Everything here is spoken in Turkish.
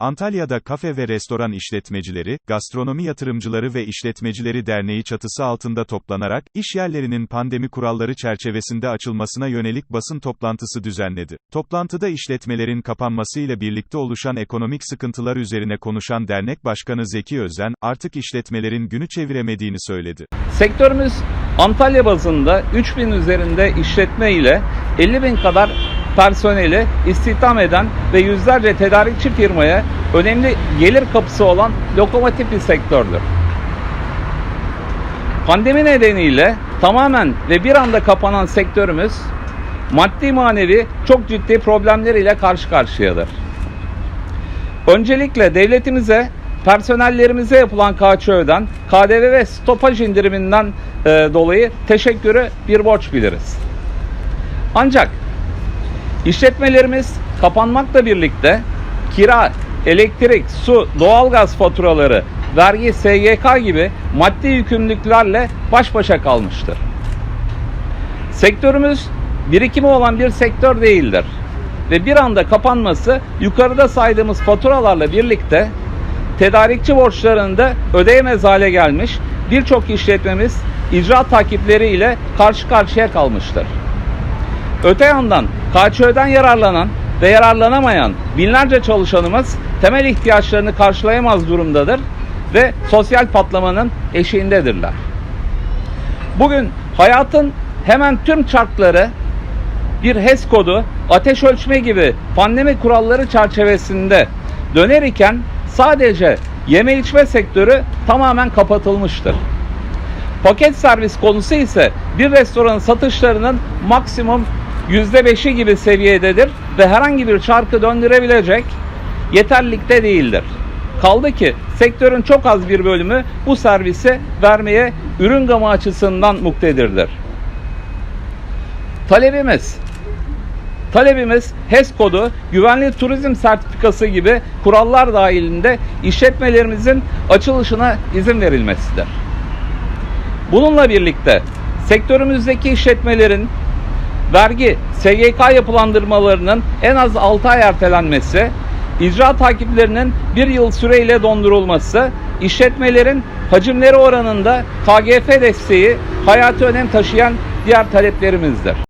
Antalya'da kafe ve restoran işletmecileri, gastronomi yatırımcıları ve işletmecileri derneği çatısı altında toplanarak, iş yerlerinin pandemi kuralları çerçevesinde açılmasına yönelik basın toplantısı düzenledi. Toplantıda işletmelerin kapanmasıyla birlikte oluşan ekonomik sıkıntılar üzerine konuşan dernek başkanı Zeki Özen, artık işletmelerin günü çeviremediğini söyledi. Sektörümüz Antalya bazında 3000 üzerinde işletme ile 50 bin kadar personeli istihdam eden ve yüzlerce tedarikçi firmaya önemli gelir kapısı olan lokomotif bir sektördür. Pandemi nedeniyle tamamen ve bir anda kapanan sektörümüz maddi manevi çok ciddi problemler ile karşı karşıyadır. Öncelikle devletimize personellerimize yapılan KÇÖ'den, KDV ve stopaj indiriminden e, dolayı teşekkürü bir borç biliriz. Ancak işletmelerimiz kapanmakla birlikte kira, elektrik, su, doğalgaz faturaları, vergi, SGK gibi maddi yükümlülüklerle baş başa kalmıştır. Sektörümüz birikimi olan bir sektör değildir. Ve bir anda kapanması yukarıda saydığımız faturalarla birlikte tedarikçi borçlarını da ödeyemez hale gelmiş birçok işletmemiz icra takipleriyle karşı karşıya kalmıştır. Öte yandan KÇÖ'den yararlanan ve yararlanamayan binlerce çalışanımız temel ihtiyaçlarını karşılayamaz durumdadır ve sosyal patlamanın eşiğindedirler. Bugün hayatın hemen tüm çarkları bir HES kodu, ateş ölçme gibi pandemi kuralları çerçevesinde döner iken sadece yeme içme sektörü tamamen kapatılmıştır. Paket servis konusu ise bir restoranın satışlarının maksimum %5'i gibi seviyededir ve herhangi bir çarkı döndürebilecek yeterlilikte değildir. Kaldı ki sektörün çok az bir bölümü bu servisi vermeye ürün gamı açısından muktedirdir. Talebimiz Talebimiz HES kodu, güvenli turizm sertifikası gibi kurallar dahilinde işletmelerimizin açılışına izin verilmesidir. Bununla birlikte sektörümüzdeki işletmelerin vergi, SGK yapılandırmalarının en az 6 ay ertelenmesi, icra takiplerinin bir yıl süreyle dondurulması, işletmelerin hacimleri oranında KGF desteği hayati önem taşıyan diğer taleplerimizdir.